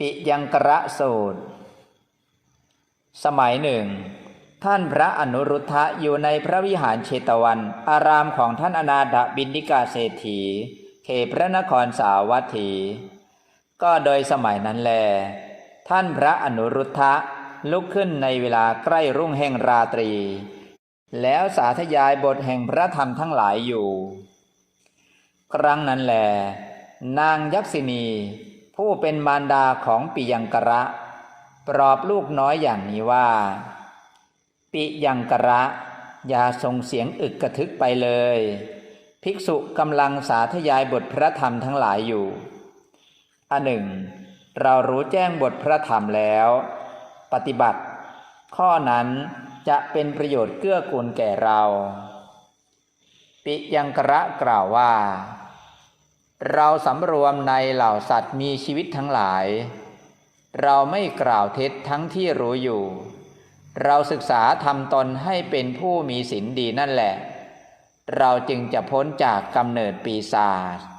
ปิยังกระสูตร สมัยหนึ่ง ท่านพระอนุรุทธะอยู่ในพระวิหารเชตวัน อารามของท่านอนาถบินิกาเศรษฐี เขตพระนครสาวัตถี ก็โดยสมัยนั้นแล ท่านพระอนุรุทธะลุกขึ้นในเวลาใกล้รุ่งแห่งราตรี แล้วสาธยายบทแห่งพระธรรมทั้งหลายอยู่ ครั้งนั้นแล นางยักษินี ผู้เป็นมารดาของปิยังกระปลอบลูกน้อยอย่างนี้ว่า ปิยังกระ อย่าส่งเสียงอึกกระทึกไปเลย ภิกษุกำลังสาธยายบทพระธรรมทั้งหลายอยู่อันหนึ่ง เรารู้แจ้งบทพระธรรมแล้ว ปฏิบัติ ข้อนั้นจะเป็นประโยชน์เกื้อกูลแก่เรา ปิยังกระกล่าวว่า เราสำรวมในเหล่าสัตว์มีชีวิตทั้งหลาย เราไม่กล่าวเท็จทั้งที่รู้อยู่ เราศึกษาทำตนให้เป็นผู้มีศีลดีนั่นแหละ เราจึงจะพ้นจากกำเนิดปีศาจ